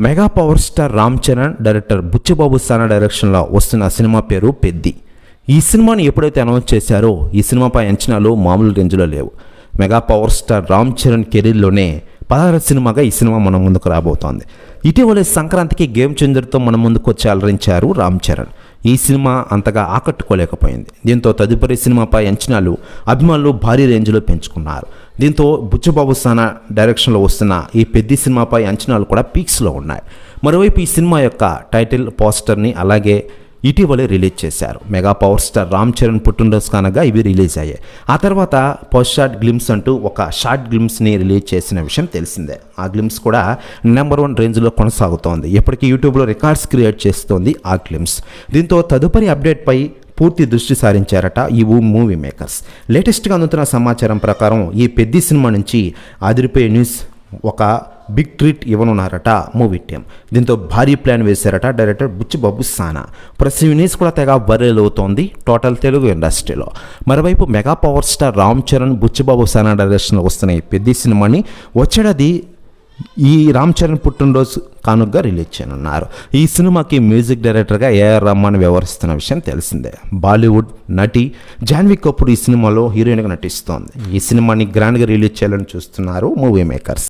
Mega power star Ram Charan director Buchibabu Sana డైరెక్షన్లో వస్తున్న cinema పేరు పెద్ది. ఈ సినిమాని ఎప్పుడైతే అనౌన్స్ చేశారో ఈ సినిమాపై అంచనాలు మామూలు రేంజ్లో లేవు. Mega power star Ram Charan కెరీర్లోనే పదహారు సినిమాగా ఈ సినిమా మన ముందుకు రాబోతోంది. ఇటీవలే సంక్రాంతికి గేమ్ చేంజర్తో మన ముందుకు వచ్చి అలరించారు రామ్ చరణ్. ఈ సినిమా అంతగా ఆకట్టుకోలేకపోయింది. దీంతో తదుపరి సినిమాపై అంచనాలు అభిమానులు భారీ రేంజ్లో పెంచుకున్నారు. దీంతో బుచ్చబాబు సానా డైరెక్షన్లో వస్తున్న ఈ పెద్ద సినిమాపై అంచనాలు కూడా పీక్స్లో ఉన్నాయి. మరోవైపు ఈ సినిమా యొక్క టైటిల్ పోస్టర్ని అలాగే ఇటీవలే రిలీజ్ చేశారు. Mega power star Ram Charan పుట్టినరోజు కానగా ఇవి రిలీజ్ అయ్యాయి. ఆ తర్వాత పోస్ట్ షార్ట్ గ్లిమ్స్ అంటూ ఒక షార్ట్ గ్లిమ్స్ని రిలీజ్ చేసిన విషయం తెలిసిందే. ఆ గ్లిమ్స్ కూడా నెంబర్ వన్ రేంజ్లో కొనసాగుతోంది. ఇప్పటికీ యూట్యూబ్లో రికార్డ్స్ క్రియేట్ చేస్తోంది ఆ గ్లిమ్స్. దీంతో తదుపరి అప్డేట్పై పూర్తి దృష్టి సారించారట ఈ మూవీ మేకర్స్. లేటెస్ట్గా అందుతున్న సమాచారం ప్రకారం ఈ పెద్ద సినిమా నుంచి ఆదిరిపోయే న్యూస్ ఒక బిగ్ ట్రీట్ ఇవ్వనున్నారట మూవీ టీం. దీంతో భారీ ప్లాన్ వేశారట డైరెక్టర్ బుచ్చిబాబు సానా. ప్రస్తుతం యూనిస్ న్యూస్ కూడా తెగ వైరల్ అవుతోంది టోటల్ తెలుగు ఇండస్ట్రీలో. మరోవైపు mega power star Ram Charan Buchibabu Sana డైరెక్షన్లో వస్తున్న ఈ పెద్ద సినిమాని వచ్చేటది ఈ రామ్ చరణ్ పుట్టినరోజు కానుగ్గా రిలీజ్ చేయనున్నారు. ఈ సినిమాకి మ్యూజిక్ డైరెక్టర్గా ఏఆర్ రహమాన్ వ్యవహరిస్తున్న విషయం తెలిసిందే. బాలీవుడ్ నటి జాన్వీ కపూర్ ఈ సినిమాలో హీరోయిన్గా నటిస్తోంది. ఈ సినిమాని గ్రాండ్గా రిలీజ్ చేయాలని చూస్తున్నారు మూవీ మేకర్స్.